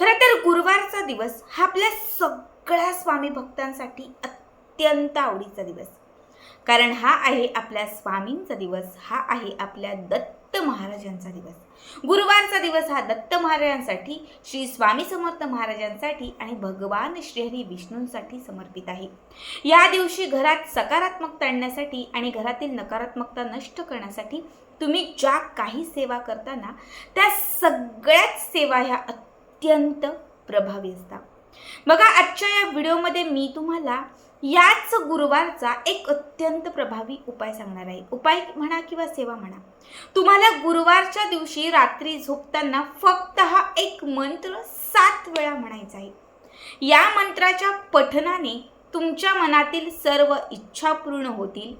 खरं तर गुरुवारचा दिवस हा आपल्या सगळ्या स्वामी भक्तांसाठी अत्यंत आवडीचा दिवस. कारण हा आहे आपल्या स्वामींचा दिवस हा आहे आपल्या दत्त महाराजांचा दिवस. गुरुवारचा दिवस हा दत्त महाराजांसाठी श्री स्वामी समर्थ महाराजांसाठी आणि भगवान श्रीहरी विष्णूंसाठी समर्पित आहे. या दिवशी घरात सकारात्मकता आणण्यासाठी आणि घरातील नकारात्मकता नष्ट करण्यासाठी तुम्ही ज्या काही सेवा करताना त्या सगळ्याच सेवा ह्या अत्यंत प्रभावी असतात. बघा आजच्या या व्हिडिओमध्ये मी तुम्हाला याच गुरुवारचा एक अत्यंत प्रभावी उपाय सांगणार आहे. उपाय म्हणा किंवा सेवा म्हणा. तुम्हाला गुरुवारच्या दिवशी रात्री झोपताना फक्त हा एक मंत्र सात वेळा म्हणायचा आहे. या मंत्राच्या पठनाने तुमच्या मनातील सर्व इच्छा पूर्ण होतील.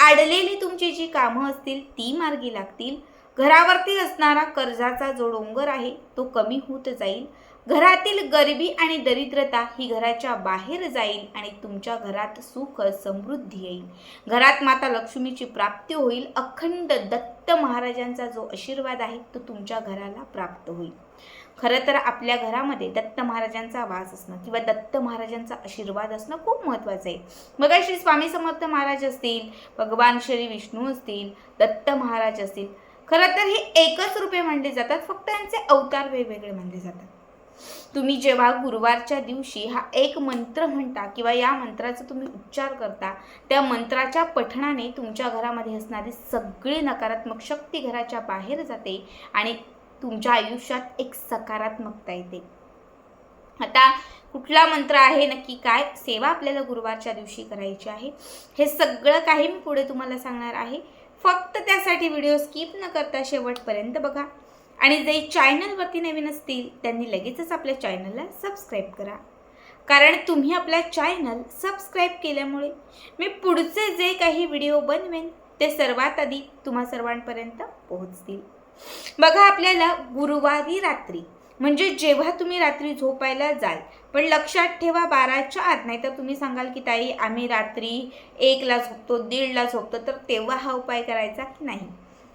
आडलेली तुमची जी कामं असतील ती मार्गी लागतील. घरावरती असणारा कर्जाचा जो डोंगर आहे तो कमी होत जाईल. घरातील गरिबी आणि दरिद्रता ही घराच्या बाहेर जाईल आणि तुमच्या घरात सुख समृद्धी येईल. घरात माता लक्ष्मीची प्राप्ती होईल. अखंड दत्त महाराजांचा जो आशीर्वाद आहे तो तुमच्या घराला प्राप्त होईल. खरं तर आपल्या घरामध्ये दत्त महाराजांचा वास असणं किंवा दत्त महाराजांचा आशीर्वाद असणं खूप महत्त्वाचं आहे. मग श्री स्वामी समर्थ महाराज असतील भगवान श्री विष्णू असतील दत्त महाराज असतील खरं तर हे एकच रूपे मानले जातात फक्त यांचे अवतार वेगवेगळे मानले जातात. तुम्ही जेव्हा गुरुवारच्या दिवशी हा एक मंत्र म्हणता किंवा या मंत्राचा तुम्ही उच्चार करता त्या मंत्राच्या पठणाने तुमच्या घरामध्ये असणारी सगळी नकारात्मक शक्ती घराच्या बाहेर जाते आणि तुमच्या आयुष्यात एक सकारात्मकता येते. आता कुठला मंत्र आहे नक्की काय सेवा आपल्याला गुरुवारच्या दिवशी करायची आहे हे सगळं काही मी पुढे तुम्हाला सांगणार आहे. फक्त त्यासाठी व्हिडिओ स्किप न करता शेवटपर्यंत बघा. आणि जे चॅनलवरती नवीन असतील त्यांनी लगेचच आपल्या चॅनलला सबस्क्राईब करा. कारण तुम्ही आपला चॅनल सबस्क्राईब केल्यामुळे मी पुढचे जे काही व्हिडिओ बनवेन ते सर्वात आधी तुम्हा सर्वांपर्यंत पोहोचतील. बघा आपल्याला गुरुवारी रात्री म्हणजे जेव्हा तुम्ही रात्री झोपायला जाल पण लक्षात ठेवा बाराच्या आत नाही तर तुम्ही सांगाल की ताई आम्ही रात्री एकला झोपतो दीडला झोपतो तर तेव्हा हा उपाय करायचा की नाही?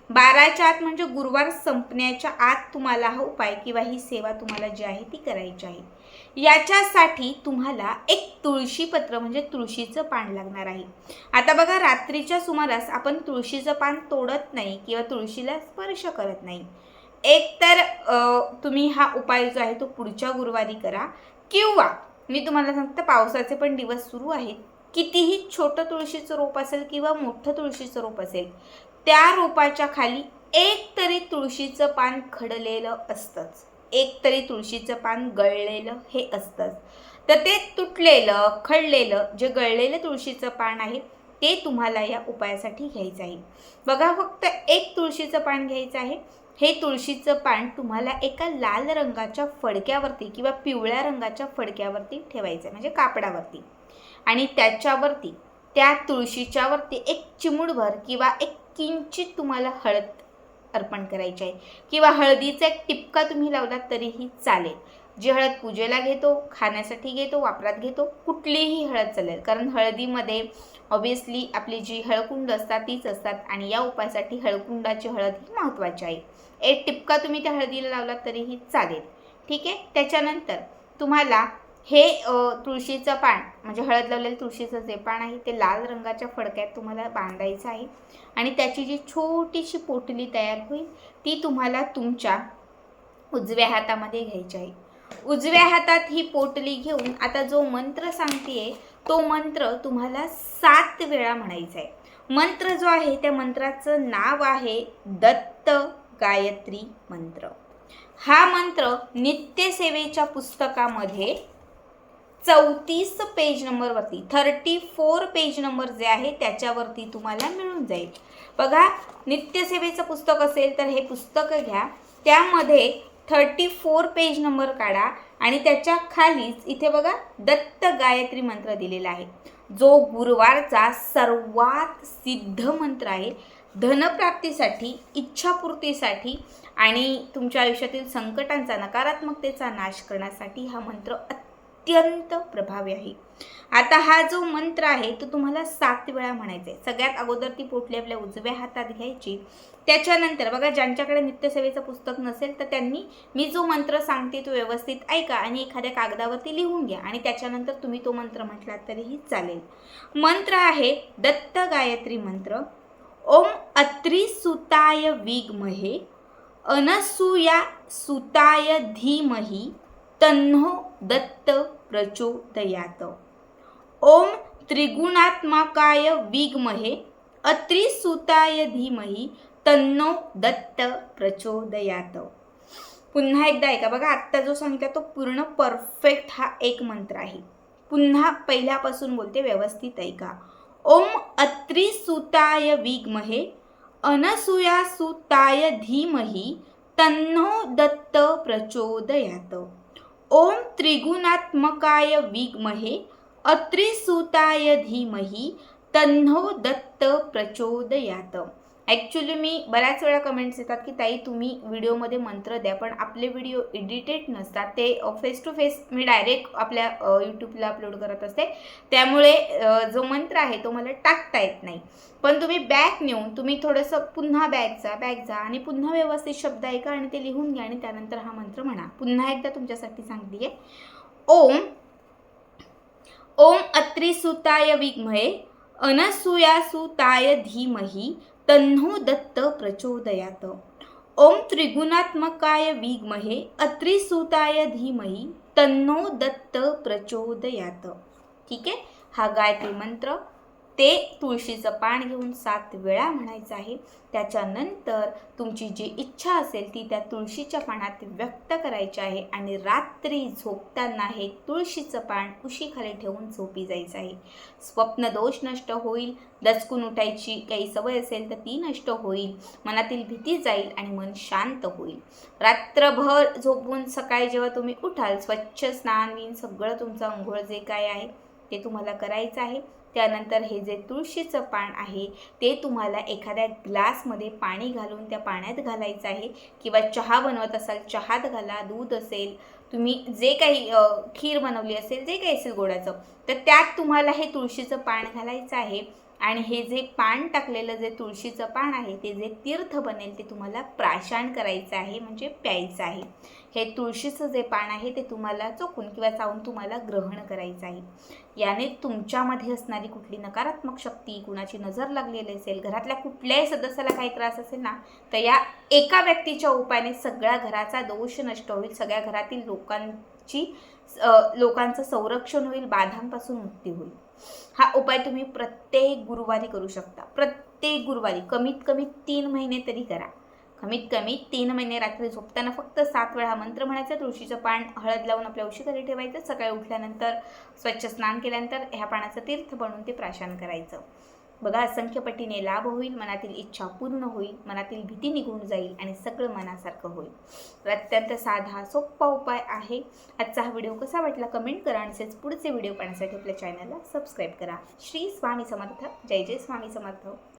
बाराच्या आत म्हणजे गुरुवार संपण्याच्या आत तुम्हाला हा उपाय किंवा ही सेवा तुम्हाला जी आहे ती करायची आहे. याच्यासाठी तुम्हाला एक तुळशीपत्र म्हणजे तुळशीचं पान लागणार आहे. आता बघा रात्रीच्या सुमारास आपण तुळशीचं पान तोडत नाही किंवा तुळशीला स्पर्श करत नाही. एक तर तुम्ही हा उपाय जो आहे तो पुढच्या गुरुवारी करा. किंवा मी तुम्हाला सांगते पावसाचे पण दिवस सुरू आहेत. कितीही छोटं तुळशीचं रोप असेल किंवा मोठं तुळशीचं रोप असेल त्या रोपाच्या खाली एक तरी तुळशीचं पान खडलेलं असतंच. एक तरी तुळशीचं पान गळलेलं हे असतंच. तर ते तुटलेलं खडलेलं जे गळलेलं तुळशीचं पान आहे ते तुम्हाला या उपायासाठी घ्यायचं आहे. बघा फक्त एक तुळशीचं पान घ्यायचं आहे. हे तुळशीचं पान तुम्हाला एका लाल रंगाच्या फडक्यावरती किंवा पिवळ्या रंगाच्या फडक्यावरती ठेवायचं आहे म्हणजे कापडावरती. आणि त्याच्यावरती त्या तुळशीच्यावरती एक चिमुडभर किंवा एक किंचित तुम्हाला हळद अर्पण करायची आहे किंवा हळदीचा एक टिपका तुम्ही लावला तरीही चालेल. जी हळद पूजेला घेतो खाण्यासाठी घेतो वापरात घेतो कुठलीही हळद चालेल. कारण हळदीमध्ये ऑब्विसली आपली जी हळकुंड असतात तीच असतात आणि या उपायासाठी हळकुंडाची हळद ही महत्त्वाची आहे. एक टिपका तुम्ही त्या हळदीला लावलात तरीही चालेल. ठीक आहे? त्याच्यानंतर तुम्हाला हे तुळशीचं पान म्हणजे हळद लावलेलं तुळशीचं जे पान आहे ते लाल रंगाच्या फडक्यात तुम्हाला बांधायचं आहे आणि त्याची जी छोटीशी पोटली तयार होईल ती तुम्हाला तुमच्या उजव्या हातामध्ये घ्यायची आहे. उजव्या हातात ही पोटली घेऊन आता जो मंत्र सांगतेय तो मंत्र तुम्हाला सात वेळा म्हणायचा आहे मंत्र जो आहे त्या मंत्राचं नाव आहे दत्त गायत्री मंत्र. हा मंत्र नित्यसेवेच्या पुस्तकामध्ये चौतीस पेज नंबरवरती थर्टी फोर पेज नंबर जे आहे त्याच्यावरती तुम्हाला मिळून जाईल. बघा नित्यसेवेचं पुस्तक असेल तर हे पुस्तक घ्या. त्यामध्ये थर्टी फोर पेज नंबर काढा आणि त्याच्या खालीच इथे बघा दत्त गायत्री मंत्र दिलेला आहे. जो गुरुवारचा सर्वात सिद्ध मंत्र आहे. धनप्राप्तीसाठी इच्छापूर्तीसाठी आणि तुमच्या आयुष्यातील संकटांचा नकारात्मकतेचा नाश करण्यासाठी हा मंत्र अत्यंत प्रभावी आहे. आता हा जो मंत्र आहे तो तुम्हाला सात वेळा म्हणायचा आहे. सगळ्यात अगोदर ती पोटली आपल्या उजव्या हातात घ्यायची. त्याच्यानंतर बघा ज्यांच्याकडे नित्यसेवेचं पुस्तक नसेल तर त्यांनी मी जो मंत्र सांगते तो व्यवस्थित ऐका आणि एखाद्या कागदावरती लिहून घ्या आणि त्याच्यानंतर तुम्ही तो मंत्र म्हटलात तरीही चालेल. मंत्र आहे दत्त गायत्री मंत्र. ओम अत्री सुताय विगमहे अनसूया सुताय धीमही तन्हो दत्त प्रचोदयात. ओम त्रिगुणात्मकाय विगमहे अत्रिसुताय धीमहि तन्नो दत्त प्रचोदयात. पुन्हा एकदा ऐका बघा आत्ता जो सांगितला तो पूर्ण परफेक्ट हा एक मंत्र आहे. पुन्हा पहिल्यापासून बोलते व्यवस्थित ऐका. ओम अत्रिसुताय विगमहे अनसूयासुताय धीमहि तन्नो दत्त प्रचोदयात. ओम त्रिगुणात्मकाय विगमहे अत्रिसुताय धीमहि तन्नो दत्त प्रचोदयात। ॲक्च्युली मी बऱ्याच वेळा कमेंट्स येतात की ताई तुम्ही व्हिडिओमध्ये मंत्र द्या पण आपले व्हिडिओ एडिटेड नसतात. ते फेस टू फेस मी डायरेक्ट आपल्या यूट्यूबला अपलोड करत असते. त्यामुळे जो मंत्र आहे तो मला टाकता येत नाही. पण तुम्ही बॅक नेऊन तुम्ही थोडंसं पुन्हा बॅग जा बॅग जा आणि पुन्हा व्यवस्थित शब्द ऐका आणि ते लिहून घ्या आणि त्यानंतर हा मंत्र म्हणा. पुन्हा एकदा तुमच्यासाठी सांगते ओम ओम अत्रिसुताय विग्महे अनसूयासुताय धीमही तन्हो दत्त प्रचोदयात. ओम त्रिगुणात्मकाय विग्महे अत्रिसुताय धीमहि तन्नो दत्त प्रचोदयात. ठीक आहे? हा गायत्री मंत्र. ते तुळशीचं पान घेऊन सात वेळा म्हणायचं आहे. त्याच्यानंतर तुमची जी इच्छा असेल ती त्या तुळशीच्या पानात व्यक्त करायची आहे आणि रात्री झोपताना हे तुळशीचं पान उशीखाली ठेवून झोपी जायचं आहे. स्वप्न दोष नष्ट होईल दचकून उठायची काही सवय असेल तर ती नष्ट होईल मनातील भीती जाईल आणि मन शांत होईल. रात्रभर झोपून सकाळी जेव्हा तुम्ही उठाल स्वच्छ स्नान विन सगळं तुमचं अंघोळ जे काय आहे ते तुम्हाला करायचं आहे. त्यानंतर हे जे तुळशीचं पान आहे ते तुम्हाला एखाद्या ग्लासमध्ये पाणी घालून त्या पाण्यात घालायचं आहे किंवा चहा बनवत असाल चहात घाला दूध असेल तुम्ही जे काही खीर बनवली असेल जे काही असेल गोडाचं तर त्यात तुम्हाला हे तुळशीचं पान घालायचं आहे. आणि हे जे पान टाकलेलं जे तुळशीचं पान आहे ते जे तीर्थ बनेल ते तुम्हाला प्राशान करायचं आहे म्हणजे प्यायचं आहे. हे तुळशीचं जे पान आहे ते तुम्हाला चोकून किंवा चावून तुम्हाला ग्रहण करायचं आहे. याने तुमच्यामध्ये असणारी कुठली नकारात्मक शक्ती कुणाची नजर लागलेली असेल घरातल्या कुठल्याही सदस्याला काही त्रास असेल ना तर या एका व्यक्तीच्या उपायाने सगळ्या घराचा दोष नष्ट होईल सगळ्या घरातील लोकांची लोकांचं संरक्षण होईल बाधांपासून मुक्ती होईल. हा उपाय तुम्ही प्रत्येक गुरुवारी करू शकता. प्रत्येक गुरुवारी. कमीत कमी तीन महिने तरी करा. कमीत कमी तीन महिने रात्री झोपताना फक्त सात वेळा मंत्र म्हणायचं तुळशीचं पान हळद लावून आपल्या उशीखाली ठेवायचं सकाळी उठल्यानंतर स्वच्छ स्नान केल्यानंतर ह्या पाण्याचं तीर्थ बनवून ते प्राशन करायचं. बघा असंख्य पटीने लाभ होईल मनातील इच्छा पूर्ण होईल मनातील भीती निघून जाईल आणि सगळं मनासारखं होईल. तर अत्यंत साधा सोपा उपाय आहे. आजचा हा व्हिडिओ कसा वाटला कमेंट करा आणि तसेच पुढचे व्हिडिओ पाहण्यासाठी आपल्या चॅनलला सबस्क्राईब करा. श्री स्वामी समर्थ. जय जय स्वामी समर्थ.